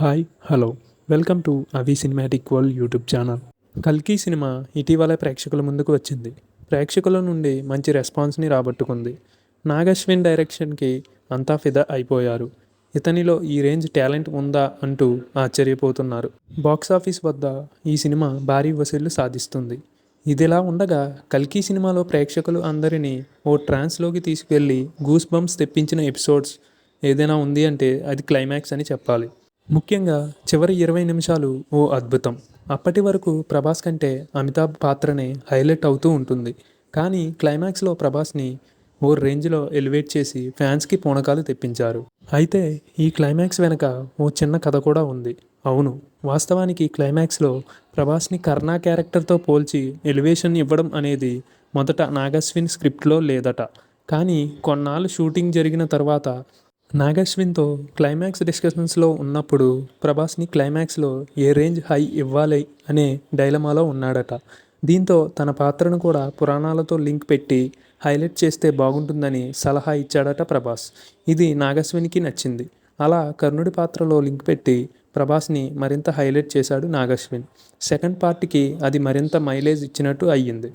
Hi hello. Welcome to Avi cinematic world YouTube channel. కల్కి cinema ఇటీవల ప్రేక్షకుల ముందుకు వచ్చింది. ప్రేక్షకుల నుండి మంచి రెస్పాన్స్ని రాబట్టుకుంది. నాగశ్విన్ డైరెక్షన్కి అంతా ఫిదా అయిపోయారు. ఇతనిలో ఈ రేంజ్ టాలెంట్ ఉందా అంటూ ఆశ్చర్యపోతున్నారు. బాక్సాఫీస్ వద్ద ఈ సినిమా భారీ వసూళ్ళు సాధిస్తుంది. ఇదిలా ఉండగా కల్కి సినిమాలో ప్రేక్షకులు అందరినీ ఓ ట్రాన్స్లోకి తీసుకెళ్ళి గూస్ బంప్స్ తెప్పించిన ఎపిసోడ్స్ ఏదైనా ఉంది అంటే అది క్లైమాక్స్ అని చెప్పాలి. ముఖ్యంగా చివరి ఇరవై నిమిషాలు ఓ అద్భుతం. అప్పటి వరకు ప్రభాస్ కంటే అమితాబ్ పాత్రనే హైలైట్ అవుతూ ఉంటుంది. కానీ క్లైమాక్స్లో ప్రభాస్ని ఓ రేంజ్లో ఎలివేట్ చేసి ఫ్యాన్స్కి పూనకాలు తెప్పించారు. అయితే ఈ క్లైమాక్స్ వెనక ఓ చిన్న కథ కూడా ఉంది. అవును వాస్తవానికి క్లైమాక్స్లో ప్రభాస్ని కర్ణా క్యారెక్టర్తో పోల్చి ఎలివేషన్ ఇవ్వడం అనేది మొదట నాగస్విన్ స్క్రిప్ట్లో లేదట. కానీ కొన్నాళ్ళు షూటింగ్ జరిగిన తర్వాత నాగశ్విన్తో క్లైమాక్స్ డిస్కషన్స్లో ఉన్నప్పుడు ప్రభాస్ని క్లైమాక్స్లో ఏ రేంజ్ హై ఇవ్వాలి అనే డైలమాలో ఉన్నాడట. దీంతో తన పాత్రను కూడా పురాణాలతో లింక్ పెట్టి హైలైట్ చేస్తే బాగుంటుందని సలహా ఇచ్చాడట ప్రభాస్. ఇది నాగశ్వినికి నచ్చింది. అలా కర్ణుడి పాత్రలో లింక్ పెట్టి ప్రభాస్ని మరింత హైలైట్ చేశాడు నాగశ్విన్. సెకండ్ పార్ట్కి అది మరింత మైలేజ్ ఇచ్చినట్టు అయ్యింది.